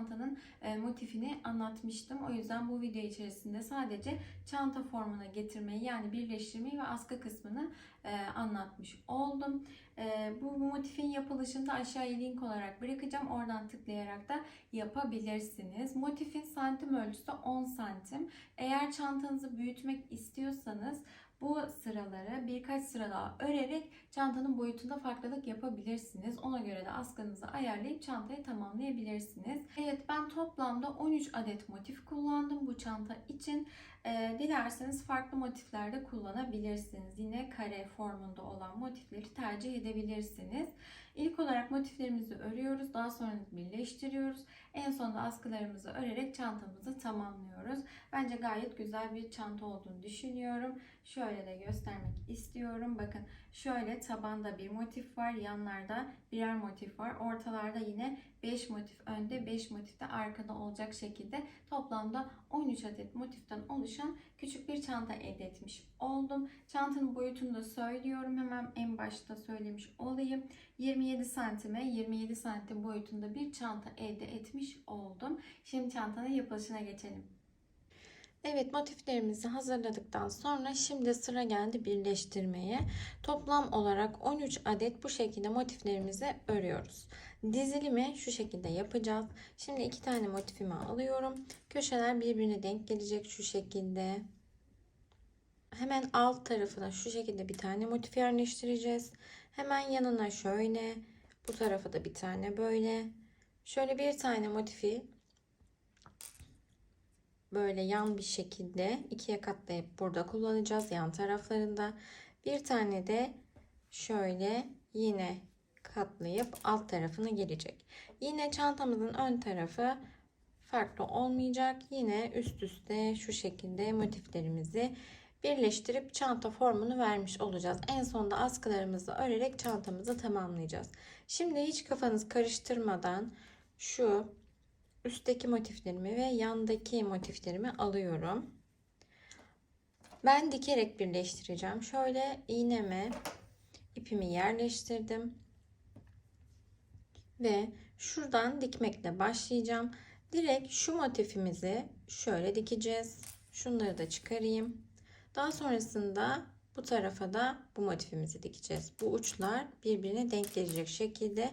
çantanın e, motifini anlatmıştım. O yüzden bu video içerisinde sadece çanta formuna getirmeyi yani birleştirmeyi ve askı kısmını e, anlatmış oldum. E, bu motifin yapılışını da aşağıya link olarak bırakacağım. Oradan tıklayarak da yapabilirsiniz. Motifin santim ölçüsü 10 santim. Eğer çantanızı büyütmek istiyorsanız bu sıraları birkaç sıra daha örerek çantanın boyutunda farklılık yapabilirsiniz. Ona göre de askınızı ayarlayıp çantayı tamamlayabilirsiniz. Evet ben toplamda 13 adet motif kullandım bu çanta için. Ee, dilerseniz farklı motiflerde kullanabilirsiniz. Yine kare formunda olan motifleri tercih edebilirsiniz. İlk olarak motiflerimizi örüyoruz. Daha sonra birleştiriyoruz. En sonunda askılarımızı örerek çantamızı tamamlıyoruz. Bence gayet güzel bir çanta olduğunu düşünüyorum. Şöyle de göstermek istiyorum. Bakın şöyle tabanda bir motif var. Yanlarda birer motif var. Ortalarda yine 5 motif önde 5 motif de arkada olacak şekilde toplamda 13 adet motiften oluşan küçük bir çanta elde etmiş oldum. Çantanın boyutunu da söylüyorum. Hemen en başta söylemiş olayım. 27 santime 27 santim boyutunda bir çanta elde etmiş oldum. Şimdi çantanın yapılışına geçelim. Evet motiflerimizi hazırladıktan sonra şimdi sıra geldi birleştirmeye. Toplam olarak 13 adet bu şekilde motiflerimizi örüyoruz. Dizilimi şu şekilde yapacağız. Şimdi iki tane motifimi alıyorum. Köşeler birbirine denk gelecek şu şekilde. Hemen alt tarafına şu şekilde bir tane motif yerleştireceğiz. Hemen yanına şöyle, bu tarafa da bir tane böyle. Şöyle bir tane motifi böyle yan bir şekilde ikiye katlayıp burada kullanacağız yan taraflarında. Bir tane de şöyle yine katlayıp alt tarafına gelecek. Yine çantamızın ön tarafı farklı olmayacak. Yine üst üste şu şekilde motiflerimizi birleştirip çanta formunu vermiş olacağız. En sonunda askılarımızı örerek çantamızı tamamlayacağız. Şimdi hiç kafanız karıştırmadan şu üstteki motiflerimi ve yandaki motiflerimi alıyorum. Ben dikerek birleştireceğim. Şöyle iğneme ipimi yerleştirdim. Ve şuradan dikmekle başlayacağım. Direkt şu motifimizi şöyle dikeceğiz. Şunları da çıkarayım. Daha sonrasında bu tarafa da bu motifimizi dikeceğiz. Bu uçlar birbirine denk gelecek şekilde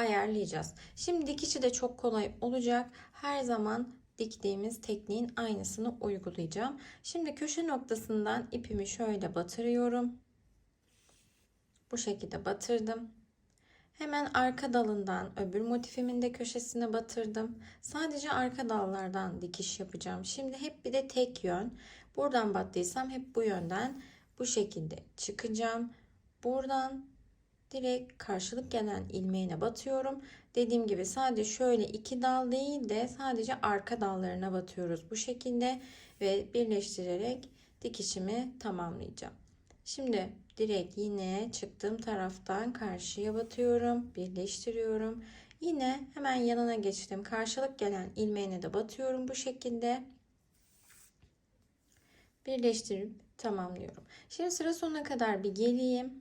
ayarlayacağız. Şimdi dikişi de çok kolay olacak. Her zaman diktiğimiz tekniğin aynısını uygulayacağım. Şimdi köşe noktasından ipimi şöyle batırıyorum. Bu şekilde batırdım. Hemen arka dalından öbür motifimin de köşesine batırdım. Sadece arka dallardan dikiş yapacağım. Şimdi hep bir de tek yön. Buradan battıysam hep bu yönden bu şekilde çıkacağım. Buradan direkt karşılık gelen ilmeğine batıyorum. Dediğim gibi sadece şöyle iki dal değil de sadece arka dallarına batıyoruz bu şekilde ve birleştirerek dikişimi tamamlayacağım. Şimdi direkt yine çıktığım taraftan karşıya batıyorum, birleştiriyorum. Yine hemen yanına geçtim. Karşılık gelen ilmeğine de batıyorum bu şekilde. Birleştirip tamamlıyorum. Şimdi sıra sonuna kadar bir geleyim.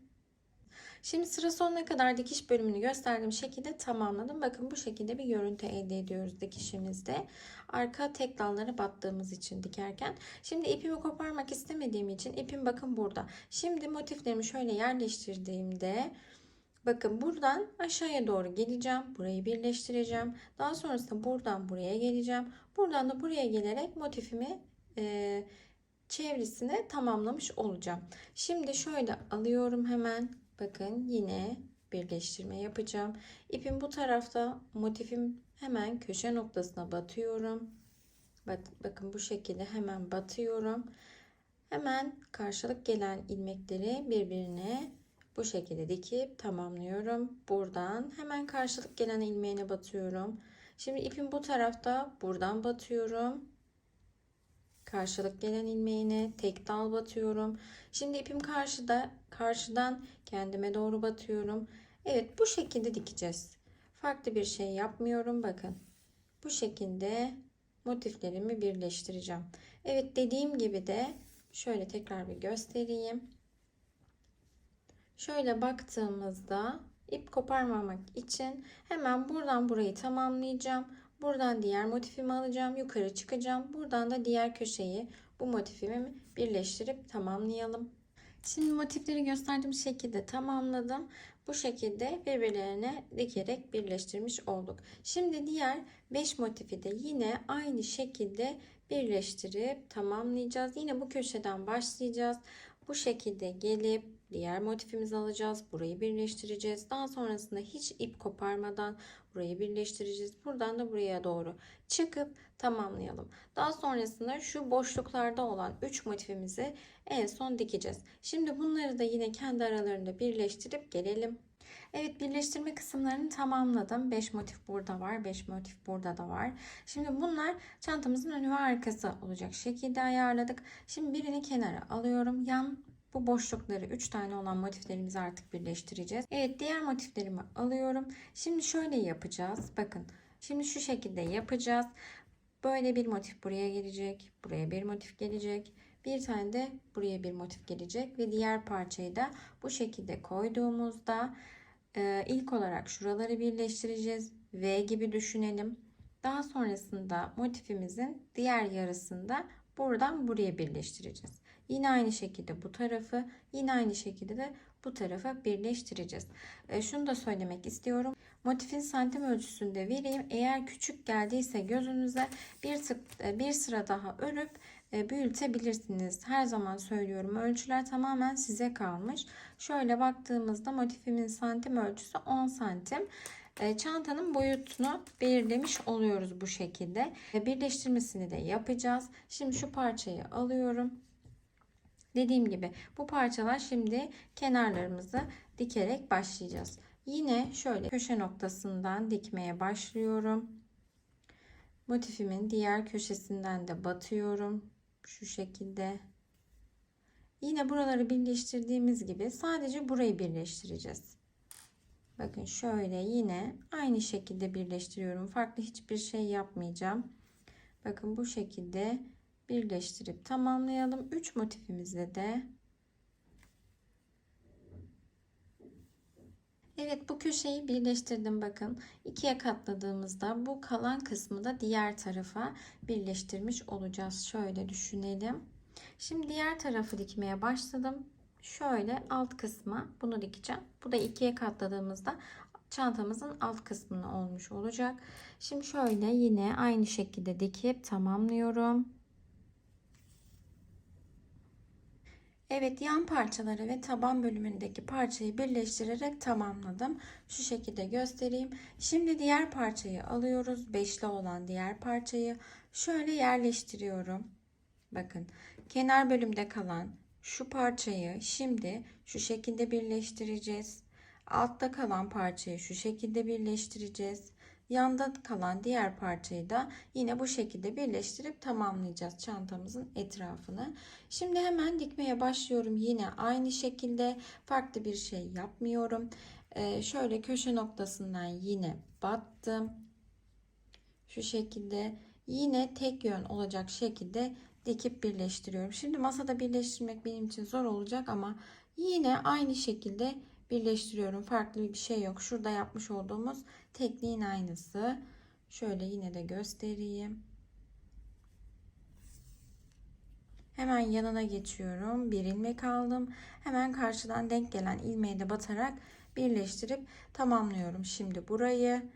Şimdi sıra sonuna kadar dikiş bölümünü gösterdiğim şekilde tamamladım. Bakın bu şekilde bir görüntü elde ediyoruz dikişimizde. Arka tek dallara battığımız için dikerken. Şimdi ipimi koparmak istemediğim için ipim bakın burada. Şimdi motiflerimi şöyle yerleştirdiğimde bakın buradan aşağıya doğru geleceğim. Burayı birleştireceğim. Daha sonrasında buradan buraya geleceğim. Buradan da buraya gelerek motifimi e, çevresine tamamlamış olacağım. Şimdi şöyle alıyorum hemen Bakın yine birleştirme yapacağım. İpim bu tarafta motifim hemen köşe noktasına batıyorum. Bak, bakın bu şekilde hemen batıyorum. Hemen karşılık gelen ilmekleri birbirine bu şekilde dikip tamamlıyorum. Buradan hemen karşılık gelen ilmeğine batıyorum. Şimdi ipim bu tarafta buradan batıyorum karşılık gelen ilmeğine tek dal batıyorum. Şimdi ipim karşıda karşıdan kendime doğru batıyorum. Evet bu şekilde dikeceğiz. Farklı bir şey yapmıyorum bakın. Bu şekilde motiflerimi birleştireceğim. Evet dediğim gibi de şöyle tekrar bir göstereyim. Şöyle baktığımızda ip koparmamak için hemen buradan burayı tamamlayacağım. Buradan diğer motifimi alacağım. Yukarı çıkacağım. Buradan da diğer köşeyi bu motifimi birleştirip tamamlayalım. Şimdi motifleri gösterdiğim şekilde tamamladım. Bu şekilde birbirlerine dikerek birleştirmiş olduk. Şimdi diğer 5 motifi de yine aynı şekilde birleştirip tamamlayacağız. Yine bu köşeden başlayacağız. Bu şekilde gelip diğer motifimizi alacağız. Burayı birleştireceğiz. Daha sonrasında hiç ip koparmadan burayı birleştireceğiz. Buradan da buraya doğru çıkıp tamamlayalım. Daha sonrasında şu boşluklarda olan 3 motifimizi en son dikeceğiz. Şimdi bunları da yine kendi aralarında birleştirip gelelim. Evet birleştirme kısımlarını tamamladım. 5 motif burada var. 5 motif burada da var. Şimdi bunlar çantamızın önü ve arkası olacak şekilde ayarladık. Şimdi birini kenara alıyorum. Yan bu boşlukları 3 tane olan motiflerimizi artık birleştireceğiz. Evet diğer motiflerimi alıyorum. Şimdi şöyle yapacağız. Bakın şimdi şu şekilde yapacağız. Böyle bir motif buraya gelecek. Buraya bir motif gelecek. Bir tane de buraya bir motif gelecek. Ve diğer parçayı da bu şekilde koyduğumuzda e, ilk olarak şuraları birleştireceğiz. V gibi düşünelim. Daha sonrasında motifimizin diğer yarısında buradan buraya birleştireceğiz. Yine aynı şekilde bu tarafı, yine aynı şekilde de bu tarafa birleştireceğiz. E, şunu da söylemek istiyorum. Motifin santim ölçüsünde vereyim. Eğer küçük geldiyse gözünüze bir, tık, e, bir sıra daha örüp e, büyütebilirsiniz. Her zaman söylüyorum ölçüler tamamen size kalmış. Şöyle baktığımızda motifimin santim ölçüsü 10 santim. E, çantanın boyutunu belirlemiş oluyoruz bu şekilde. Birleştirmesini de yapacağız. Şimdi şu parçayı alıyorum. Dediğim gibi bu parçalar şimdi kenarlarımızı dikerek başlayacağız. Yine şöyle köşe noktasından dikmeye başlıyorum. Motifimin diğer köşesinden de batıyorum. Şu şekilde. Yine buraları birleştirdiğimiz gibi sadece burayı birleştireceğiz. Bakın şöyle yine aynı şekilde birleştiriyorum. Farklı hiçbir şey yapmayacağım. Bakın bu şekilde birleştirip tamamlayalım. 3 motifimizde de Evet bu köşeyi birleştirdim bakın. ikiye katladığımızda bu kalan kısmı da diğer tarafa birleştirmiş olacağız. Şöyle düşünelim. Şimdi diğer tarafı dikmeye başladım. Şöyle alt kısmı bunu dikeceğim. Bu da ikiye katladığımızda çantamızın alt kısmını olmuş olacak. Şimdi şöyle yine aynı şekilde dikip tamamlıyorum. Evet yan parçaları ve taban bölümündeki parçayı birleştirerek tamamladım. Şu şekilde göstereyim. Şimdi diğer parçayı alıyoruz. Beşli olan diğer parçayı şöyle yerleştiriyorum. Bakın kenar bölümde kalan şu parçayı şimdi şu şekilde birleştireceğiz. Altta kalan parçayı şu şekilde birleştireceğiz. Yanda kalan diğer parçayı da yine bu şekilde birleştirip tamamlayacağız çantamızın etrafını. Şimdi hemen dikmeye başlıyorum. Yine aynı şekilde farklı bir şey yapmıyorum. Ee, şöyle köşe noktasından yine battım. Şu şekilde yine tek yön olacak şekilde dikip birleştiriyorum. Şimdi masada birleştirmek benim için zor olacak ama yine aynı şekilde birleştiriyorum. Farklı bir şey yok. Şurada yapmış olduğumuz tekniğin aynısı. Şöyle yine de göstereyim. Hemen yanına geçiyorum. Bir ilmek aldım. Hemen karşıdan denk gelen ilmeğe de batarak birleştirip tamamlıyorum. Şimdi burayı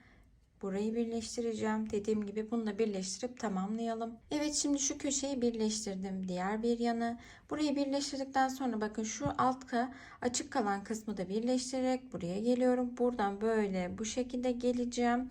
burayı birleştireceğim. Dediğim gibi bunu da birleştirip tamamlayalım. Evet şimdi şu köşeyi birleştirdim. Diğer bir yanı. Burayı birleştirdikten sonra bakın şu altta açık kalan kısmı da birleştirerek buraya geliyorum. Buradan böyle bu şekilde geleceğim.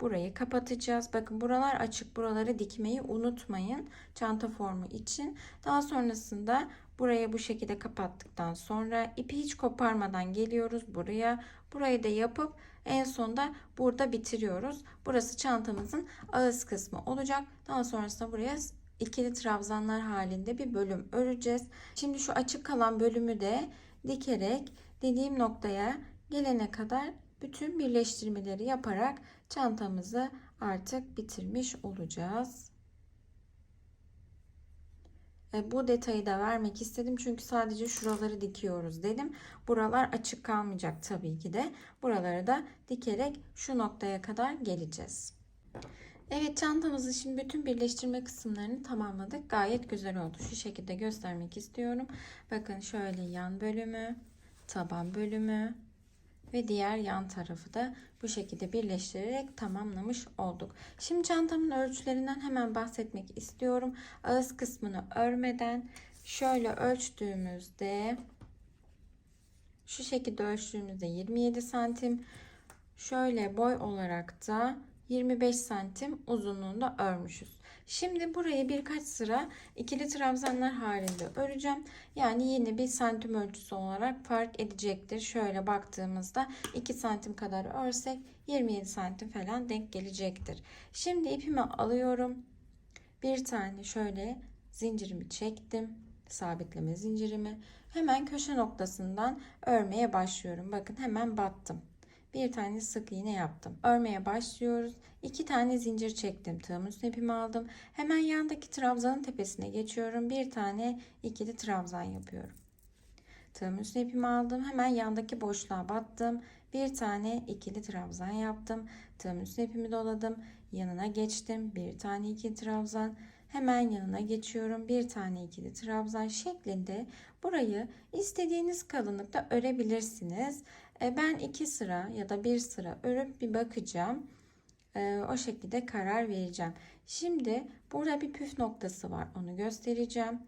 Burayı kapatacağız. Bakın buralar açık. Buraları dikmeyi unutmayın. Çanta formu için. Daha sonrasında buraya bu şekilde kapattıktan sonra ipi hiç koparmadan geliyoruz buraya. Burayı da yapıp en sonda burada bitiriyoruz. Burası çantamızın ağız kısmı olacak. Daha sonrasında buraya ikili trabzanlar halinde bir bölüm öreceğiz. Şimdi şu açık kalan bölümü de dikerek dediğim noktaya gelene kadar bütün birleştirmeleri yaparak çantamızı artık bitirmiş olacağız. Bu detayı da vermek istedim çünkü sadece şuraları dikiyoruz dedim. Buralar açık kalmayacak tabii ki de. Buraları da dikerek şu noktaya kadar geleceğiz. Evet çantamızı şimdi bütün birleştirme kısımlarını tamamladık. Gayet güzel oldu. Şu şekilde göstermek istiyorum. Bakın şöyle yan bölümü, taban bölümü ve diğer yan tarafı da bu şekilde birleştirerek tamamlamış olduk. Şimdi çantamın ölçülerinden hemen bahsetmek istiyorum. Ağız kısmını örmeden şöyle ölçtüğümüzde şu şekilde ölçtüğümüzde 27 santim şöyle boy olarak da 25 santim uzunluğunda örmüşüz. Şimdi burayı birkaç sıra ikili trabzanlar halinde öreceğim. Yani yine bir santim ölçüsü olarak fark edecektir. Şöyle baktığımızda 2 santim kadar örsek 27 santim falan denk gelecektir. Şimdi ipimi alıyorum. Bir tane şöyle zincirimi çektim. Sabitleme zincirimi. Hemen köşe noktasından örmeye başlıyorum. Bakın hemen battım bir tane sık iğne yaptım. Örmeye başlıyoruz. İki tane zincir çektim. Üstüne ipimi aldım. Hemen yandaki trabzanın tepesine geçiyorum. Bir tane ikili trabzan yapıyorum. Tığımın üstüne ipimi aldım. Hemen yandaki boşluğa battım. Bir tane ikili trabzan yaptım. Tığımın üstüne ipimi doladım. Yanına geçtim. Bir tane ikili trabzan. Hemen yanına geçiyorum. Bir tane ikili trabzan şeklinde burayı istediğiniz kalınlıkta örebilirsiniz. E, ben iki sıra ya da bir sıra örüp bir bakacağım. E, o şekilde karar vereceğim. Şimdi burada bir püf noktası var. Onu göstereceğim.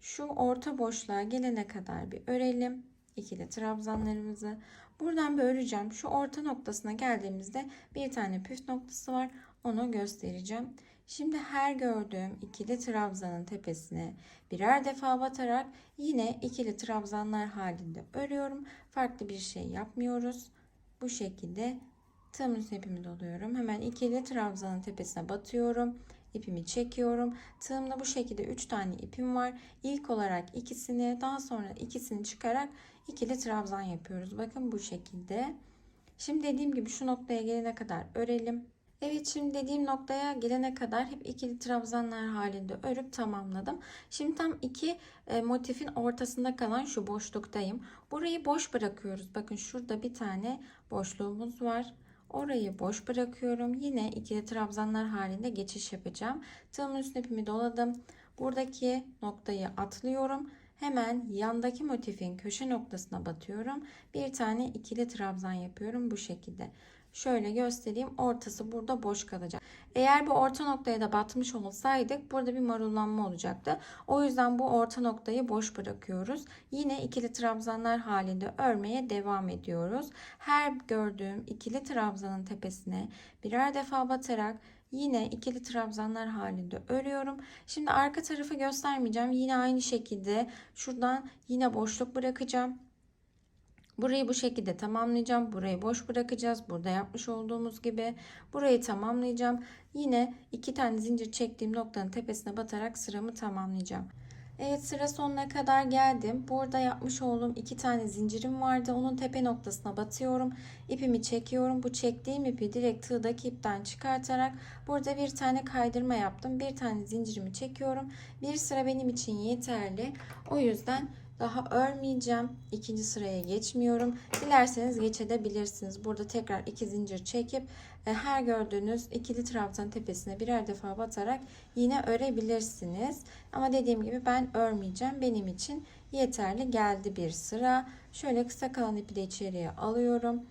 Şu orta boşluğa gelene kadar bir örelim. İkili trabzanlarımızı. Buradan bir öreceğim. Şu orta noktasına geldiğimizde bir tane püf noktası var. Onu göstereceğim. Şimdi her gördüğüm ikili trabzanın tepesine birer defa batarak yine ikili trabzanlar halinde örüyorum. Farklı bir şey yapmıyoruz. Bu şekilde tığımın ipimi doluyorum. Hemen ikili trabzanın tepesine batıyorum. İpimi çekiyorum. Tığımda bu şekilde 3 tane ipim var. İlk olarak ikisini daha sonra ikisini çıkarak ikili trabzan yapıyoruz. Bakın bu şekilde. Şimdi dediğim gibi şu noktaya gelene kadar örelim. Evet şimdi dediğim noktaya gelene kadar hep ikili trabzanlar halinde örüp tamamladım. Şimdi tam iki e, motifin ortasında kalan şu boşluktayım. Burayı boş bırakıyoruz. Bakın şurada bir tane boşluğumuz var. Orayı boş bırakıyorum. Yine ikili trabzanlar halinde geçiş yapacağım. Tığımın üstüne ipimi doladım. Buradaki noktayı atlıyorum. Hemen yandaki motifin köşe noktasına batıyorum. Bir tane ikili trabzan yapıyorum bu şekilde. Şöyle göstereyim. Ortası burada boş kalacak. Eğer bu orta noktaya da batmış olsaydık burada bir marullanma olacaktı. O yüzden bu orta noktayı boş bırakıyoruz. Yine ikili trabzanlar halinde örmeye devam ediyoruz. Her gördüğüm ikili trabzanın tepesine birer defa batarak Yine ikili trabzanlar halinde örüyorum. Şimdi arka tarafı göstermeyeceğim. Yine aynı şekilde şuradan yine boşluk bırakacağım. Burayı bu şekilde tamamlayacağım. Burayı boş bırakacağız. Burada yapmış olduğumuz gibi. Burayı tamamlayacağım. Yine iki tane zincir çektiğim noktanın tepesine batarak sıramı tamamlayacağım. Evet sıra sonuna kadar geldim. Burada yapmış olduğum iki tane zincirim vardı. Onun tepe noktasına batıyorum. İpimi çekiyorum. Bu çektiğim ipi direkt tığdaki ipten çıkartarak burada bir tane kaydırma yaptım. Bir tane zincirimi çekiyorum. Bir sıra benim için yeterli. O yüzden daha örmeyeceğim. İkinci sıraya geçmiyorum. Dilerseniz geçebilirsiniz. Burada tekrar iki zincir çekip e, her gördüğünüz ikili trabzan tepesine birer defa batarak yine örebilirsiniz. Ama dediğim gibi ben örmeyeceğim. Benim için yeterli geldi bir sıra. Şöyle kısa kalan ipi de içeriye alıyorum.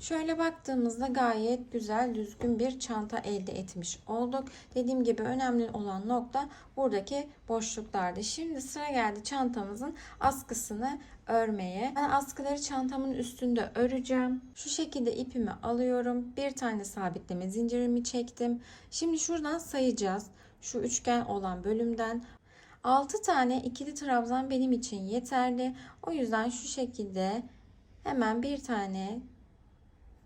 Şöyle baktığımızda gayet güzel düzgün bir çanta elde etmiş olduk. Dediğim gibi önemli olan nokta buradaki boşluklardı. Şimdi sıra geldi çantamızın askısını örmeye. Ben askıları çantamın üstünde öreceğim. Şu şekilde ipimi alıyorum. Bir tane sabitleme zincirimi çektim. Şimdi şuradan sayacağız. Şu üçgen olan bölümden 6 tane ikili trabzan benim için yeterli. O yüzden şu şekilde hemen bir tane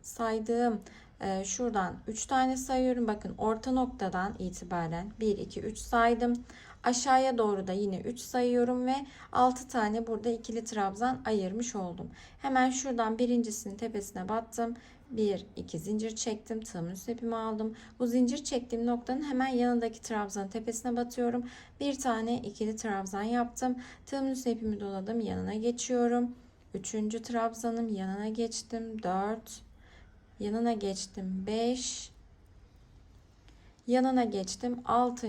saydığım Ee, şuradan 3 tane sayıyorum. Bakın orta noktadan itibaren 1, 2, 3 saydım. Aşağıya doğru da yine 3 sayıyorum ve 6 tane burada ikili trabzan ayırmış oldum. Hemen şuradan birincisinin tepesine battım. 1, 2 zincir çektim. Tığımın üst ipimi aldım. Bu zincir çektiğim noktanın hemen yanındaki trabzanın tepesine batıyorum. Bir tane ikili trabzan yaptım. Tığımın üst ipimi doladım. Yanına geçiyorum. Üçüncü trabzanım yanına geçtim. 4 yanına geçtim 5 yanına geçtim 6.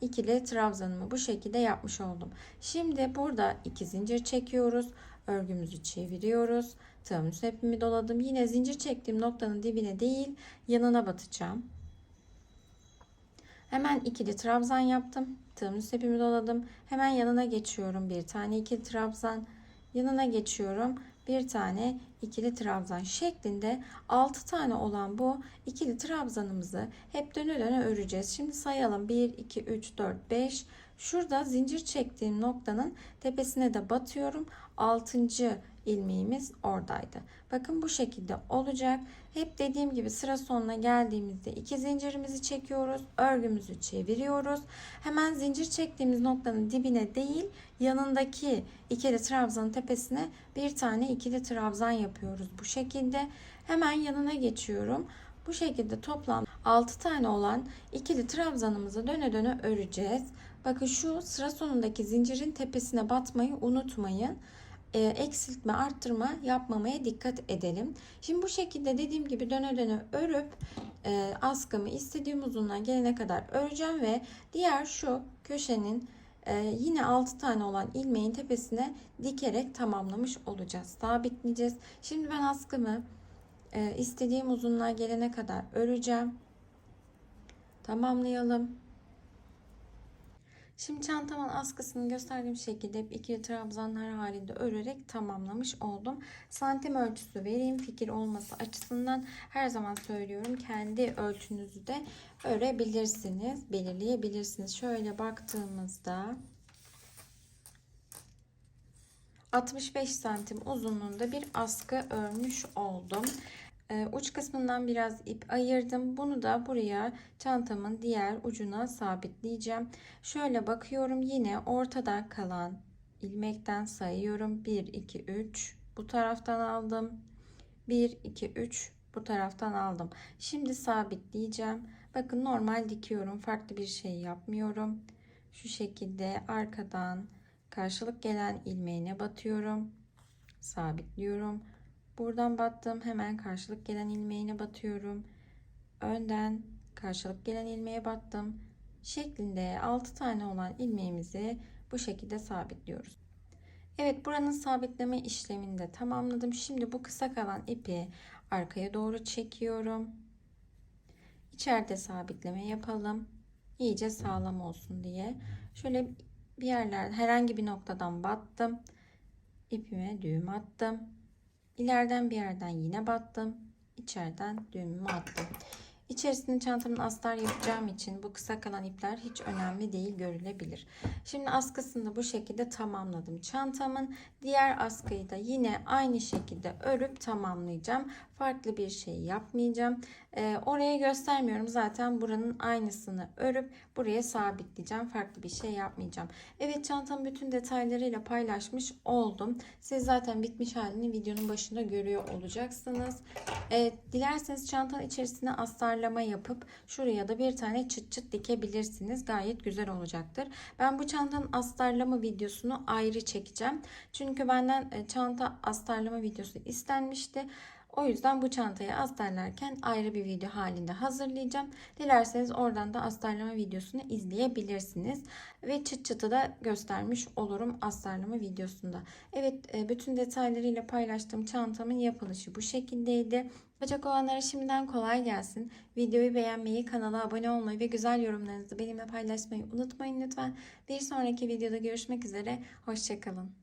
ikili trabzanımı bu şekilde yapmış oldum. Şimdi burada iki zincir çekiyoruz. Örgümüzü çeviriyoruz. Tığımın ipimi doladım. Yine zincir çektiğim noktanın dibine değil yanına batacağım. Hemen ikili trabzan yaptım. Tığımın ipimi doladım. Hemen yanına geçiyorum. Bir tane ikili trabzan. Yanına geçiyorum. Bir tane ikili trabzan şeklinde 6 tane olan bu ikili trabzanımızı hep döne döne öreceğiz. Şimdi sayalım. 1, 2, 3, 4, 5. Şurada zincir çektiğim noktanın tepesine de batıyorum. 6. ilmeğimiz oradaydı. Bakın bu şekilde olacak. Hep dediğim gibi sıra sonuna geldiğimizde iki zincirimizi çekiyoruz. Örgümüzü çeviriyoruz. Hemen zincir çektiğimiz noktanın dibine değil yanındaki ikili trabzanın tepesine bir tane ikili trabzan yapıyoruz. Bu şekilde hemen yanına geçiyorum. Bu şekilde toplam 6 tane olan ikili trabzanımızı döne döne öreceğiz. Bakın şu sıra sonundaki zincirin tepesine batmayı unutmayın e, eksiltme, arttırma yapmamaya dikkat edelim. Şimdi bu şekilde dediğim gibi döne döne örüp e, askımı istediğim uzunluğa gelene kadar öreceğim ve diğer şu köşenin e, yine 6 tane olan ilmeğin tepesine dikerek tamamlamış olacağız. Sabitleyeceğiz. Şimdi ben askımı e, istediğim uzunluğa gelene kadar öreceğim. Tamamlayalım. Şimdi çantamın askısını gösterdiğim şekilde ikili trabzanlar halinde örerek tamamlamış oldum. Santim ölçüsü vereyim fikir olması açısından her zaman söylüyorum. Kendi ölçünüzü de örebilirsiniz, belirleyebilirsiniz. Şöyle baktığımızda 65 santim uzunluğunda bir askı örmüş oldum. Ee, uç kısmından biraz ip ayırdım. Bunu da buraya çantamın diğer ucuna sabitleyeceğim. Şöyle bakıyorum yine ortada kalan ilmekten sayıyorum. 1 2 3 bu taraftan aldım. 1 2 3 bu taraftan aldım. Şimdi sabitleyeceğim. Bakın normal dikiyorum. Farklı bir şey yapmıyorum. Şu şekilde arkadan karşılık gelen ilmeğine batıyorum. Sabitliyorum. Buradan battım. Hemen karşılık gelen ilmeğine batıyorum. Önden karşılık gelen ilmeğe battım. Şeklinde 6 tane olan ilmeğimizi bu şekilde sabitliyoruz. Evet buranın sabitleme işlemini de tamamladım. Şimdi bu kısa kalan ipi arkaya doğru çekiyorum. İçeride sabitleme yapalım. İyice sağlam olsun diye. Şöyle bir yerler herhangi bir noktadan battım. İpime düğüm attım. İleriden bir yerden yine battım. İçeriden düğümümü attım. İçerisinde çantamın astar yapacağım için bu kısa kalan ipler hiç önemli değil görülebilir. Şimdi askısını da bu şekilde tamamladım. Çantamın diğer askıyı da yine aynı şekilde örüp tamamlayacağım. Farklı bir şey yapmayacağım. Ee, oraya göstermiyorum. Zaten buranın aynısını örüp buraya sabitleyeceğim. Farklı bir şey yapmayacağım. Evet çantamın bütün detaylarıyla paylaşmış oldum. Siz zaten bitmiş halini videonun başında görüyor olacaksınız. Ee, dilerseniz çantanın içerisine astarlama yapıp şuraya da bir tane çıt çıt dikebilirsiniz. Gayet güzel olacaktır. Ben bu çantanın astarlama videosunu ayrı çekeceğim. Çünkü benden e, çanta astarlama videosu istenmişti. O yüzden bu çantayı astarlarken ayrı bir video halinde hazırlayacağım. Dilerseniz oradan da astarlama videosunu izleyebilirsiniz. Ve çıt çıtı da göstermiş olurum astarlama videosunda. Evet e, bütün detaylarıyla paylaştığım çantamın yapılışı bu şekildeydi. Yapacak olanlara şimdiden kolay gelsin. Videoyu beğenmeyi, kanala abone olmayı ve güzel yorumlarınızı benimle paylaşmayı unutmayın lütfen. Bir sonraki videoda görüşmek üzere. Hoşçakalın.